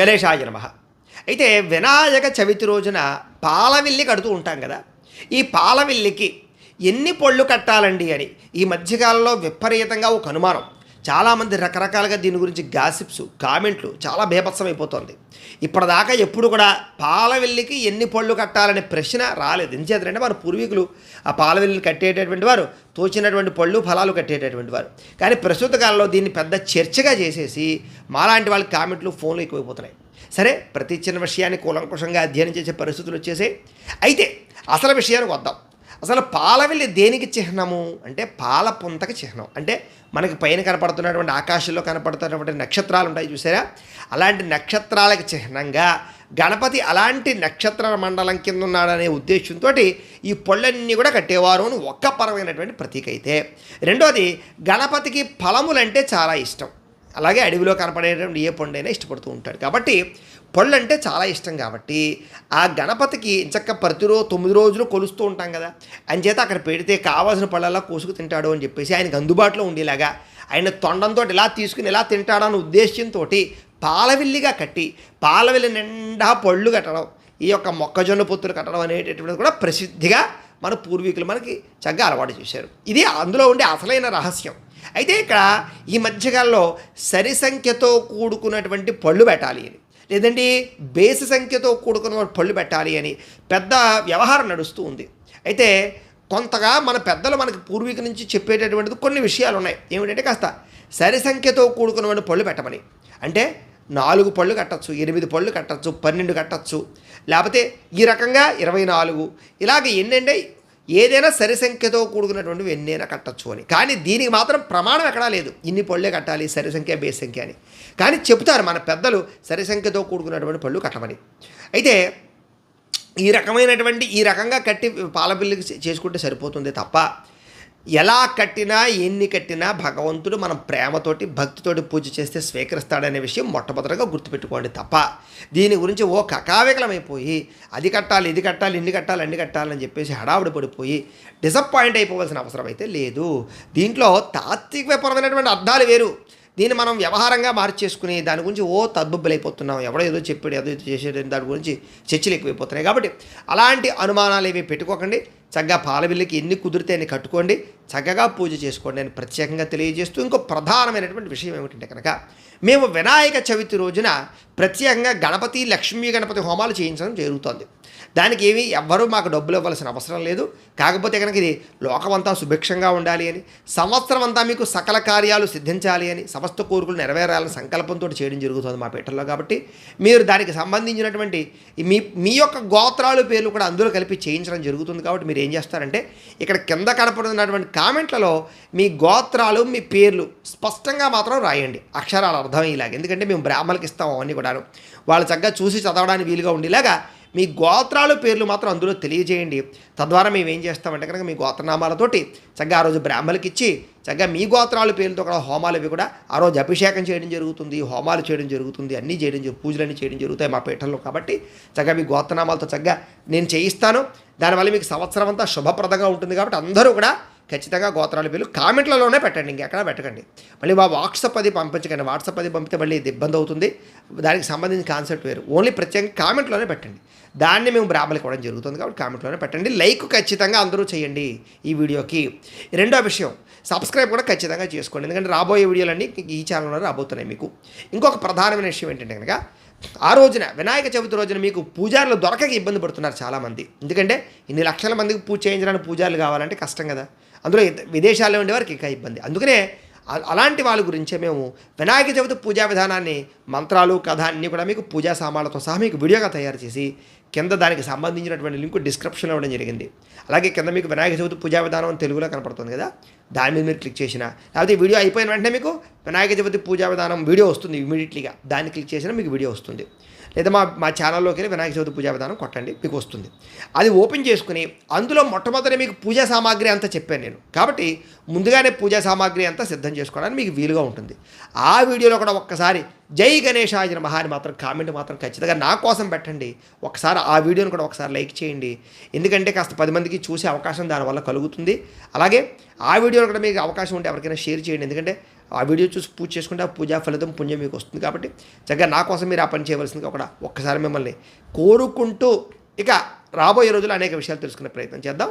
గణేశాయ నమ. అయితే వినాయక చవితి రోజున పాలవిల్లి కడుతూ ఉంటాం కదా. ఈ పాలవిల్లికి ఎన్ని పళ్ళు కట్టాలండి అని ఈ మధ్యకాలంలో విపరీతంగా ఒక అనుమానం. చాలామంది రకరకాలుగా దీని గురించి గాసిప్స్ కామెంట్లు చాలా బేభత్సమైపోతుంది. ఇప్పటిదాకా ఎప్పుడు కూడా పాలవెల్లికి ఎన్ని పళ్ళు కట్టాలనే ప్రశ్న రాలేదు. ఎందుచేతంటే వారు పూర్వీకులు. ఆ పాలవెల్లిని కట్టేటటువంటి వారు తోచినటువంటి పళ్ళు ఫలాలు కట్టేటటువంటి వారు. కానీ ప్రస్తుత కాలంలో దీన్ని పెద్ద చర్చగా చేసేసి మాలాంటి వాళ్ళకి కామెంట్లు ఫోన్లు ఎక్కువైపోతున్నాయి. సరే ప్రతి చిన్న విషయాన్ని కూలంకుషంగా అధ్యయనం చేసే పరిస్థితులు వచ్చేసాయి. అయితే అసలు విషయానికి వద్దాం. అసలు పాలవెల్లి దేనికి చిహ్నము? అంటే పాల పుంతకి చిహ్నం. అంటే మనకి పైన కనపడుతున్నటువంటి ఆకాశంలో కనపడుతున్నటువంటి నక్షత్రాలు ఉంటాయి చూసారా? అలాంటి నక్షత్రాలకు చిహ్నంగా గణపతి అలాంటి నక్షత్ర మండలం కింద ఉన్నాడనే ఉద్దేశంతో ఈ పొళ్ళన్నీ కూడా కట్టేవారు అని ఒక్క పరమైనటువంటి ప్రతీక అయితే రెండోది గణపతికి ఫలములంటే చాలా ఇష్టం. అలాగే అడవిలో కనపడేటువంటి ఏ పండైనా ఇష్టపడుతూ ఉంటాడు. కాబట్టి పళ్ళు అంటే చాలా ఇష్టం కాబట్టి ఆ గణపతికి ఇంచక్క ప్రతిరోజు తొమ్మిది రోజులు కొలుస్తూ ఉంటాం కదా. అంచేత అక్కడ పెడితే కావాల్సిన పళ్ళల్లా కోసుకు తింటాడు అని చెప్పేసి ఆయనకు అందుబాటులో ఉండేలాగా ఆయన తొండంతో ఇలా తీసుకుని ఇలా తింటాడన్న ఉద్దేశంతో పాలవిల్లిగా కట్టి పాలవిల్లి నిండా పళ్ళు కట్టడం ఈ యొక్క మొక్కజొన్న పొత్తులు కట్టడం అనేటటువంటిది కూడా ప్రసిద్ధిగా మన పూర్వీకులు మనకి చక్కగా అలవాటు చేశారు. ఇది అందులో ఉండే అసలైన రహస్యం. అయితే ఇక్కడ ఈ మధ్యకాలంలో సరి సంఖ్యతో కూడుకున్నటువంటి పళ్ళు పెట్టాలి అని. లేదండి బేసి సంఖ్యతో కూడుకున్న పళ్ళు పెట్టాలి అని పెద్ద వ్యవహారం నడుస్తూ ఉంది. అయితే కొంతగా మన పెద్దలు మనకి పూర్వీకుల నుంచి చెప్పేటటువంటిది కొన్ని విషయాలు ఉన్నాయి. ఏమిటంటే కాస్త సరి సంఖ్యతో కూడుకున్నటువంటి పళ్ళు పెట్టమని. అంటే నాలుగు పళ్ళు కట్టచ్చు ఎనిమిది పళ్ళు కట్టచ్చు పన్నెండు కట్టచ్చు లేకపోతే ఈ రకంగా ఇరవై నాలుగు ఇలాగ ఎన్నంటే ఏదైనా సరి సంఖ్యతో కూడుకున్నటువంటివి ఎన్నైనా కట్టచ్చు అని. కానీ దీనికి మాత్రం ప్రమాణం ఎక్కడా లేదు. ఇన్ని పళ్ళే కట్టాలి సరి సంఖ్య బేస్ సంఖ్య అని. కానీ చెప్తారు మన పెద్దలు సరి సంఖ్యతో కూడుకున్నటువంటి పళ్ళు కట్టమని. అయితే ఈ రకమైనటువంటి ఈ రకంగా కట్టి పాలపిల్లికి చేసుకుంటే సరిపోతుంది తప్ప ఎలా కట్టినా ఎన్ని కట్టినా భగవంతుడు మనం ప్రేమతోటి భక్తితోటి పూజ చేస్తే స్వీకరిస్తాడనే విషయం మొట్టమొదటిగా గుర్తుపెట్టుకోండి తప్ప. దీని గురించి ఓ కకావికలమైపోయి అది కట్టాలి ఇది కట్టాలి ఇన్ని కట్టాలి అన్ని కట్టాలని చెప్పేసి హడావుడి పడిపోయి డిసప్పాయింట్ అయిపోవాల్సిన అవసరం అయితే లేదు. దీంట్లో తాత్వికపరమైనటువంటి అర్థాలు వేరు. దీన్ని మనం వ్యవహారంగా మార్చేసుకుని దాని గురించి ఓ తబ్బుబ్బలైపోతున్నాం ఎవడో ఏదో చెప్పాడు ఏదో ఏదో చేసేది దాని గురించి చర్చలు ఎక్కువైపోతున్నాయి. కాబట్టి అలాంటి అనుమానాలు ఏవి పెట్టుకోకండి. చక్కగా పాలవిల్లికి ఎన్ని కుదిరితే అన్ని కట్టుకోండి చక్కగా పూజ చేసుకోండి అని ప్రత్యేకంగా తెలియజేస్తూ ఇంకో ప్రధానమైనటువంటి విషయం ఏమిటంటే కనుక మేము వినాయక చవితి రోజున ప్రత్యేకంగా గణపతి లక్ష్మీ గణపతి హోమాలు చేయించడం జరుగుతోంది. దానికి ఏమి ఎవ్వరూ మాకు డబ్బులు ఇవ్వాల్సిన అవసరం లేదు. కాకపోతే కనుక ఇది లోకమంతా సుభిక్షంగా ఉండాలి అని సంవత్సరం అంతా మీకు సకల కార్యాలు సిద్ధించాలి అని సమస్త కోరికలు నెరవేరాలని సంకల్పంతో చేయడం జరుగుతుంది మా పీఠంలో కాబట్టి మీరు దానికి సంబంధించినటువంటి మీ మీ యొక్క గోత్రాలు పేర్లు కూడా అందులో కలిపి చేయించడం జరుగుతుంది కాబట్టి మీరు ఏం చేస్తారంటే ఇక్కడ కింద కనపడుతున్నటువంటి కామెంట్లలో మీ గోత్రాలు మీ పేర్లు స్పష్టంగా మాత్రం రాయండి. అక్షరాలు అర్థమయ్యేలాగా. ఎందుకంటే మేము బ్రాహ్మణులకు ఇస్తాం అవన్నీ కూడాను. వాళ్ళు చక్కగా చూసి చదవడానికి వీలుగా ఉండేలాగా మీ గోత్రాలు పేర్లు మాత్రం అందులో తెలియజేయండి. తద్వారా మేము ఏం చేస్తామంటే కనుక మీ గోత్రనామాలతోటి చక్కగా ఆ రోజు బ్రాహ్మణులకి ఇచ్చి చక్కగా మీ గోత్రాలు పేర్లతో కూడా హోమాలు ఇవి కూడా ఆ రోజు అభిషేకం చేయడం జరుగుతుంది హోమాలు చేయడం జరుగుతుంది అన్నీ చేయడం జరుగు- పూజలన్నీ చేయడం జరుగుతాయి మా పీఠంలో కాబట్టి చక్కగా మీ గోత్రనామాలతో చక్కగా నేను చేయిస్తాను. దానివల్ల మీకు సంవత్సరం అంతా శుభప్రదంగా ఉంటుంది కాబట్టి అందరూ కూడా ఖచ్చితంగా గోత్రాల పేర్లు కామెంట్లలోనే పెట్టండి ఇంకెక్కడ పెట్టకండి. మళ్ళీ మా వాట్సాప్ అది పంపించకండి. వాట్సాప్ అది పంపితే మళ్ళీ ఇది ఇబ్బంది అవుతుంది. దానికి సంబంధించిన కాన్సెప్ట్ వేరు. ఓన్లీ ప్రత్యేకంగా కామెంట్లోనే పెట్టండి. దాన్ని మేము బ్రాహ్మణులకు ఇవ్వడం జరుగుతుంది కాబట్టి కామెంట్లోనే పెట్టండి. లైక్ ఖచ్చితంగా అందరూ చేయండి ఈ వీడియోకి. రెండో విషయం సబ్స్క్రైబ్ కూడా ఖచ్చితంగా చేసుకోండి. ఎందుకంటే రాబోయే వీడియోలన్నీ ఈ ఛానల్లో రాబోతున్నాయి మీకు. ఇంకొక ప్రధానమైన విషయం ఏంటంటే కనుక ఆ రోజున వినాయక చవితి రోజున మీకు పూజారులు దొరకక ఇబ్బంది పడుతున్నారు చాలామంది. ఎందుకంటే ఇన్ని లక్షల మందికి పూజ చేయించడానికి పూజారులు కావాలంటే కష్టం కదా. అందులో విదేశాల్లో ఉండేవారికి ఇంకా ఇబ్బంది. అందుకనే అలాంటి వాళ్ళ గురించే మేము వినాయక చవితి పూజా విధానాన్ని మంత్రాలు కథ అన్నీ కూడా మీకు పూజా సామాన్లతో సహా మీకు వీడియోగా తయారు చేసి కింద దానికి సంబంధించినటువంటి లింక్ డిస్క్రిప్షన్లో ఇవ్వడం జరిగింది. అలాగే కింద మీకు వినాయక చవితి పూజా విధానం తెలుగులో కనపడుతుంది కదా దాని మీద మీరు క్లిక్ చేసిన లేకపోతే వీడియో అయిపోయిన వెంటనే మీకు వినాయక చవితి పూజా విధానం వీడియో వస్తుంది ఇమీడియట్లీగా దాన్ని క్లిక్ చేసినా మీకు వీడియో వస్తుంది. లేదా మా మా ఛానల్లోకి వెళ్ళి వినాయక చవితి పూజా విధానం కొట్టండి మీకు వస్తుంది. అది ఓపెన్ చేసుకుని అందులో మొట్టమొదటి మీకు పూజా సామాగ్రి అంతా చెప్పాను నేను. కాబట్టి ముందుగానే పూజా సామాగ్రి అంతా సిద్ధం చేసుకోవడానికి మీకు వీలుగా ఉంటుంది. ఆ వీడియోలో కూడా ఒక్కసారి జై గణేశాయ ఆజన అని మాత్రం కామెంట్ మాత్రం ఖచ్చితంగా నా కోసం పెట్టండి. ఒకసారి ఆ వీడియోని కూడా ఒకసారి లైక్ చేయండి. ఎందుకంటే కాస్త పది మందికి చూసే అవకాశం దానివల్ల కలుగుతుంది. అలాగే ఆ వీడియోలో కూడా మీకు అవకాశం ఉంటే ఎవరికైనా షేర్ చేయండి. ఎందుకంటే ఆ వీడియో చూసి పూజ చేసుకుంటే ఆ పూజా ఫలితం పుణ్యం మీకు వస్తుంది కాబట్టి చక్కగా నా కోసం మీరు ఆ పని చేయవలసింది కూడా ఒక్కసారి మిమ్మల్ని కోరుకుంటూ ఇక రాబోయే రోజుల్లో అనేక విషయాలు తెలుసుకునే ప్రయత్నం చేద్దాం.